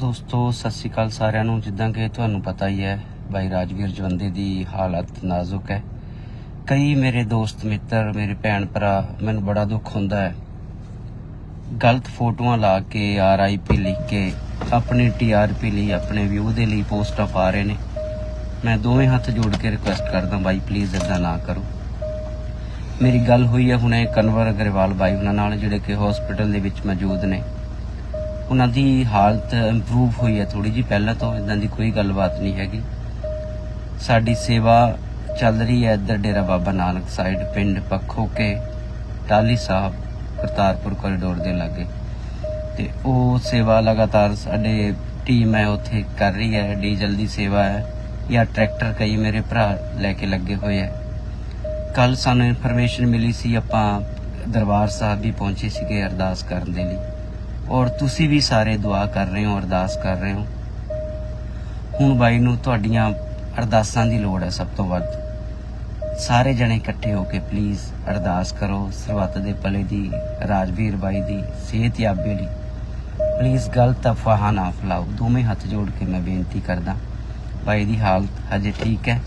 ਦੋਸਤੋ, ਸਤਿ ਸ਼੍ਰੀ ਅਕਾਲ ਸਾਰਿਆਂ ਨੂੰ। ਜਿੱਦਾਂ ਕਿ ਤੁਹਾਨੂੰ ਪਤਾ ਹੀ ਹੈ ਭਾਈ ਰਾਜਵੀਰ ਜਵੰਦੇ ਦੀ ਹਾਲਤ ਨਾਜ਼ੁਕ ਹੈ। ਕਈ ਮੇਰੇ ਦੋਸਤ, ਮਿੱਤਰ, ਮੇਰੇ ਭੈਣ ਭਰਾ ਮੈਨੂੰ ਬੜਾ ਦੁੱਖ ਹੁੰਦਾ ਹੈ। ਗਲਤ ਫੋਟੋਆਂ ਲਾ ਕੇ ਆਰਆਈਪੀ ਲਿਖ ਕੇ, ਆਪਣੀ ਟੀਆਰਪੀ ਲਈ, ਆਪਣੇ ਵਿਊ ਦੇ ਲਈ ਪੋਸਟਾਂ ਪਾ ਰਹੇ ਨੇ। ਮੈਂ ਦੋਵੇਂ ਹੱਥ ਜੋੜ ਕੇ ਰਿਕੁਐਸਟ ਕਰਦਾ, ਬਾਈ ਪਲੀਜ਼ ਇਦਾਂ ਨਾ ਕਰੋ। ਮੇਰੀ ਗੱਲ ਹੋਈ ਹੈ, ਹੁਣੇ ਕਨਵਰ ਅਗਰਵਾਲ ਬਾਈ ਉਹਨਾਂ ਨਾਲ, ਜਿਹੜੇ ਕਿ ਹਸਪੀਟਲ ਦੇ ਵਿੱਚ ਮੌਜੂਦ ਨੇ। ਉਹਨਾਂ ਦੀ ਹਾਲਤ ਇੰਪਰੂਵ ਹੋਈ ਹੈ ਥੋੜੀ ਜੀ ਪਹਿਲਾਂ ਤੋਂ ਇਦਾਂ ਦੀ ਕੋਈ ਗੱਲਬਾਤ ਨਹੀਂ ਹੈਗੀ। ਸਾਡੀ ਸੇਵਾ ਚੱਲ ਰਹੀ ਹੈ ਇੱਧਰ ਡੇਰਾ ਬਾਬਾ ਨਾਨਕ ਸਾਈਡ ਪਿੰਡ ਪੱਖੋ ਕੇ ਟਾਲੀ ਸਾਹਿਬ, ਕਰਤਾਰਪੁਰ ਕੋਰੀਡੋਰ ਦੇ ਲਾਗੇ। ਤੇ ਉਹ ਸੇਵਾ ਲਗਾਤਾਰ ਸਾਡੇ ਟੀਮ ਹੈ, ਉੱਥੇ ਕਰ ਰਹੀ ਹੈ। ਡੀਜ਼ਲ ਦੀ ਸੇਵਾ ਹੈ, ਜਾਂ ਟਰੈਕਟਰ ਕਈ ਮੇਰੇ ਭਰਾ ਲੈ ਕੇ ਲੱਗੇ ਹੋਏ ਹੈ। ਕੱਲ ਸਾਨੂੰ ਇਨਫੋਰਮੇਸ਼ਨ ਮਿਲੀ ਸੀ, ਆਪਾਂ ਦਰਬਾਰ ਸਾਹਿਬ ਵੀ ਪਹੁੰਚੇ ਸੀਗੇ ਅਰਦਾਸ ਕਰਨ ਦੇ ਲਈ। ਔਰ ਤੁਸੀਂ ਵੀ ਸਾਰੇ ਦੁਆ ਕਰ ਰਹੇ ਹੋ, ਅਰਦਾਸ ਕਰ ਰਹੇ ਹੋ। ਹੁਣ ਬਾਈ ਨੂੰ ਤੁਹਾਡੀਆਂ ਅਰਦਾਸਾਂ ਦੀ ਲੋੜ ਹੈ ਸਭ ਤੋਂ ਵੱਧ। ਸਾਰੇ ਜਣੇ ਇਕੱਠੇ ਹੋ ਕੇ ਪਲੀਜ਼ ਅਰਦਾਸ ਕਰੋ, ਸਰਬੱਤ ਦੇ ਭਲੇ ਦੀ, ਰਾਜਵੀਰ ਬਾਈ ਦੀ, ਸਿਹਤ ਯਾਬੀ ਲਈ ਪਲੀਜ਼ ਗਲਤ ਅਫਵਾਹਾਂ ਨਾ ਫੈਲਾਓ, ਦੋਵੇਂ ਹੱਥ ਜੋੜ ਕੇ ਮੈਂ ਬੇਨਤੀ ਕਰਦਾ, ਬਾਈ ਦੀ ਹਾਲਤ ਹਜੇ ਠੀਕ ਹੈ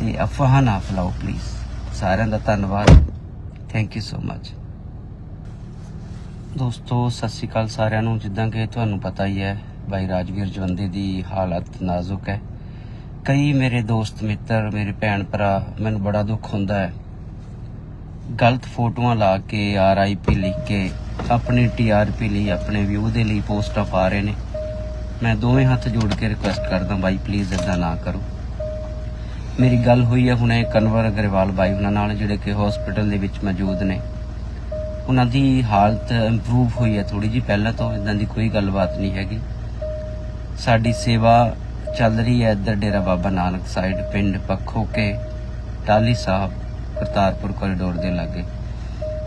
ਤੇ ਅਫਵਾਹਾਂ ਨਾ ਫੈਲਾਓ ਪਲੀਜ਼ ਸਾਰਿਆਂ ਦਾ ਧੰਨਵਾਦ। ਥੈਂਕ ਯੂ ਸੋ ਮਚ ਦੋਸਤੋ, ਸਤਿ ਸ਼੍ਰੀ ਅਕਾਲ ਸਾਰਿਆਂ ਨੂੰ। ਜਿੱਦਾਂ ਕਿ ਤੁਹਾਨੂੰ ਪਤਾ ਹੀ ਹੈ ਭਾਈ ਰਾਜਵੀਰ ਜਵੰਦੇ ਦੀ ਹਾਲਤ ਨਾਜ਼ੁਕ ਹੈ। ਕਈ ਮੇਰੇ ਦੋਸਤ, ਮਿੱਤਰ, ਮੇਰੇ ਭੈਣ ਭਰਾ, ਮੈਨੂੰ ਬੜਾ ਦੁੱਖ ਹੁੰਦਾ ਹੈ। ਗਲਤ ਫੋਟੋਆਂ ਲਾ ਕੇ ਆਰਆਈਪੀ ਲਿਖ ਕੇ, ਆਪਣੀ ਟੀਆਰਪੀ ਲਈ, ਆਪਣੇ ਵਿਊ ਦੇ ਲਈ ਪੋਸਟਾਂ ਪਾ ਰਹੇ ਨੇ। ਮੈਂ ਦੋਵੇਂ ਹੱਥ ਜੋੜ ਕੇ ਰਿਕੁਐਸਟ ਕਰਦਾ, ਬਾਈ ਪਲੀਜ਼ ਇਦਾਂ ਨਾ ਕਰੋ। ਮੇਰੀ ਗੱਲ ਹੋਈ ਹੈ, ਹੁਣੇ ਕਨਵਰ ਅਗਰਵਾਲ ਬਾਈ ਉਹਨਾਂ ਨਾਲ, ਜਿਹੜੇ ਕਿ ਹਸਪੀਟਲ ਦੇ ਵਿੱਚ ਮੌਜੂਦ ਨੇ। ਉਹਨਾਂ ਦੀ ਹਾਲਤ ਇੰਪਰੂਵ ਹੋਈ ਹੈ ਥੋੜੀ ਜੀ ਪਹਿਲਾਂ ਤੋਂ ਇਦਾਂ ਦੀ ਕੋਈ ਗੱਲਬਾਤ ਨਹੀਂ ਹੈਗੀ। ਸਾਡੀ ਸੇਵਾ ਚੱਲ ਰਹੀ ਹੈ ਇੱਧਰ ਡੇਰਾ ਬਾਬਾ ਨਾਨਕ ਸਾਈਡ ਪਿੰਡ ਪੱਖੋ ਕੇ ਟਾਲੀ ਸਾਹਿਬ, ਕਰਤਾਰਪੁਰ ਕੋਰੀਡੋਰ ਦੇ ਲਾਗੇ।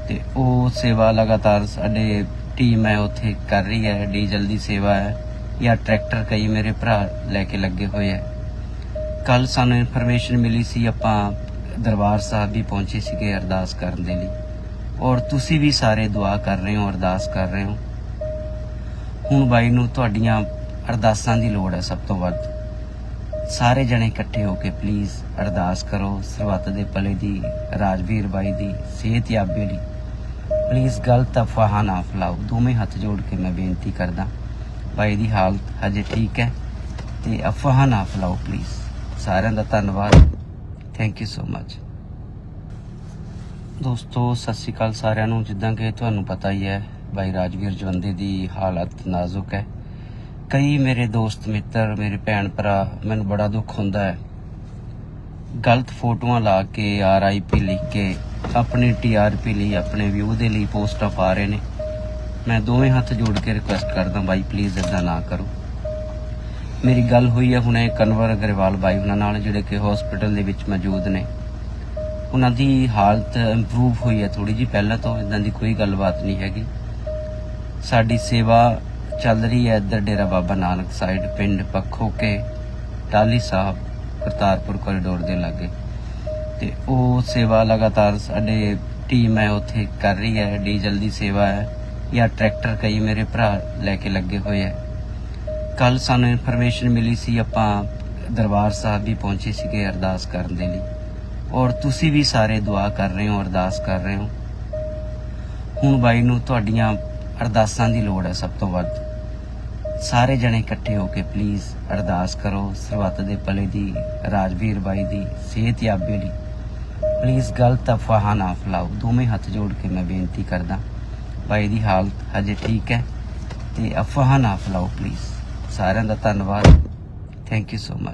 ਤੇ ਉਹ ਸੇਵਾ ਲਗਾਤਾਰ ਸਾਡੇ ਟੀਮ ਹੈ, ਉੱਥੇ ਕਰ ਰਹੀ ਹੈ ਡੀਜ਼ਲ ਦੀ ਸੇਵਾ ਹੈ। ਜਾਂ ਟਰੈਕਟਰ ਕਈ ਮੇਰੇ ਭਰਾ ਲੈ ਕੇ ਲੱਗੇ ਹੋਏ ਹੈ। ਕੱਲ ਸਾਨੂੰ ਇਨਫੋਰਮੇਸ਼ਨ ਮਿਲੀ ਸੀ, ਆਪਾਂ ਦਰਬਾਰ ਸਾਹਿਬ ਵੀ ਪਹੁੰਚੇ ਸੀਗੇ ਅਰਦਾਸ ਕਰਨ ਦੇ ਲਈ। ਔਰ ਤੁਸੀਂ ਵੀ ਸਾਰੇ ਦੁਆ ਕਰ ਰਹੇ ਹੋ, ਅਰਦਾਸ ਕਰ ਰਹੇ ਹੋ। ਹੁਣ ਬਾਈ ਨੂੰ ਤੁਹਾਡੀਆਂ ਅਰਦਾਸਾਂ ਦੀ ਲੋੜ ਹੈ ਸਭ ਤੋਂ ਵੱਧ। ਸਾਰੇ ਜਣੇ ਇਕੱਠੇ ਹੋ ਕੇ ਪਲੀਜ਼ ਅਰਦਾਸ ਕਰੋ, ਸਰਬੱਤ ਦੇ ਭਲੇ ਦੀ, ਰਾਜਵੀਰ ਬਾਈ ਦੀ, ਸਿਹਤ ਯਾਬੀ ਲਈ ਪਲੀਜ਼ ਗਲਤ ਅਫਵਾਹਾਂ ਨਾ ਫੈਲਾਓ, ਦੋਵੇਂ ਹੱਥ ਜੋੜ ਕੇ ਮੈਂ ਬੇਨਤੀ ਕਰਦਾ, ਬਾਈ ਦੀ ਹਾਲਤ ਹਜੇ ਠੀਕ ਹੈ ਤੇ ਅਫਵਾਹਾਂ ਨਾ ਫੈਲਾਓ ਪਲੀਜ਼ ਸਾਰਿਆਂ ਦਾ ਧੰਨਵਾਦ। ਥੈਂਕ ਯੂ ਸੋ ਮਚ ਦੋਸਤੋ, ਸਤਿ ਸ਼੍ਰੀ ਅਕਾਲ ਸਾਰਿਆਂ ਨੂੰ। ਜਿੱਦਾਂ ਕਿ ਤੁਹਾਨੂੰ ਪਤਾ ਹੀ ਹੈ ਭਾਈ ਰਾਜਵੀਰ ਜਵੰਦੇ ਦੀ ਹਾਲਤ ਨਾਜ਼ੁਕ ਹੈ। ਕਈ ਮੇਰੇ ਦੋਸਤ, ਮਿੱਤਰ, ਮੇਰੇ ਭੈਣ ਭਰਾ, ਮੈਨੂੰ ਬੜਾ ਦੁੱਖ ਹੁੰਦਾ ਹੈ। ਗਲਤ ਫੋਟੋਆਂ ਲਾ ਕੇ ਆਰਆਈਪੀ ਲਿਖ ਕੇ, ਆਪਣੀ ਟੀਆਰਪੀ ਲਈ, ਆਪਣੇ ਵਿਊ ਦੇ ਲਈ ਪੋਸਟਾਂ ਪਾ ਰਹੇ ਨੇ। ਮੈਂ ਦੋਵੇਂ ਹੱਥ ਜੋੜ ਕੇ ਰਿਕੁਐਸਟ ਕਰਦਾ, ਬਾਈ ਪਲੀਜ਼ ਇਦਾਂ ਨਾ ਕਰੋ। ਮੇਰੀ ਗੱਲ ਹੋਈ ਹੈ, ਹੁਣੇ ਕਨਵਰ ਅਗਰਵਾਲ ਬਾਈ ਉਹਨਾਂ ਨਾਲ, ਜਿਹੜੇ ਕਿ ਹਸਪੀਟਲ ਦੇ ਵਿੱਚ ਮੌਜੂਦ ਨੇ। ਉਹਨਾਂ ਦੀ ਹਾਲਤ ਇੰਪਰੂਵ ਹੋਈ ਹੈ ਥੋੜੀ ਜੀ ਪਹਿਲਾਂ ਤੋਂ ਇਦਾਂ ਦੀ ਕੋਈ ਗੱਲਬਾਤ ਨਹੀਂ ਹੈਗੀ। ਸਾਡੀ ਸੇਵਾ ਚੱਲ ਰਹੀ ਹੈ ਇੱਧਰ ਡੇਰਾ ਬਾਬਾ ਨਾਨਕ ਸਾਈਡ ਪਿੰਡ ਪੱਖੋ ਕੇ ਟਾਲੀ ਸਾਹਿਬ, ਕਰਤਾਰਪੁਰ ਕੋਰੀਡੋਰ ਦੇ ਲਾਗੇ। ਤੇ ਉਹ ਸੇਵਾ ਲਗਾਤਾਰ ਸਾਡੇ ਟੀਮ ਹੈ, ਉੱਥੇ ਕਰ ਰਹੀ ਹੈ, ਡੀਜ਼ਲ ਦੀ ਸੇਵਾ ਹੈ, ਜਾਂ ਟਰੈਕਟਰ ਕਈ ਮੇਰੇ ਭਰਾ ਲੈ ਕੇ ਲੱਗੇ ਹੋਏ ਹੈ। ਕੱਲ ਸਾਨੂੰ ਇਨਫੋਰਮੇਸ਼ਨ ਮਿਲੀ ਸੀ, ਆਪਾਂ ਦਰਬਾਰ ਸਾਹਿਬ ਵੀ ਪਹੁੰਚੇ ਸੀਗੇ ਅਰਦਾਸ ਕਰਨ ਦੇ ਲਈ। ਔਰ ਤੁਸੀਂ ਵੀ ਸਾਰੇ ਦੁਆ ਕਰ ਰਹੇ ਹੋ, ਅਰਦਾਸ ਕਰ ਰਹੇ ਹੋ। ਹੁਣ ਬਾਈ ਨੂੰ ਤੁਹਾਡੀਆਂ ਅਰਦਾਸਾਂ ਦੀ ਲੋੜ ਹੈ ਸਭ ਤੋਂ ਵੱਧ। ਸਾਰੇ ਜਣੇ ਇਕੱਠੇ ਹੋ ਕੇ ਪਲੀਜ਼ ਅਰਦਾਸ ਕਰੋ, ਸਰਬੱਤ ਦੇ ਭਲੇ ਦੀ, ਰਾਜਵੀਰ ਬਾਈ ਦੀ, ਸਿਹਤ ਯਾਬੀ ਲਈ ਪਲੀਜ਼ ਗਲਤ ਅਫਵਾਹਾਂ ਨਾ ਫੈਲਾਓ। ਦੋਵੇਂ ਹੱਥ ਜੋੜ ਕੇ ਮੈਂ ਬੇਨਤੀ ਕਰਦਾ, ਬਾਈ ਦੀ ਹਾਲਤ ਹਜੇ ਠੀਕ ਹੈ ਤੇ ਅਫਵਾਹਾਂ ਨਾ ਫੈਲਾਓ ਪਲੀਜ਼ ਸਾਰਿਆਂ ਦਾ ਧੰਨਵਾਦ। Thank you so much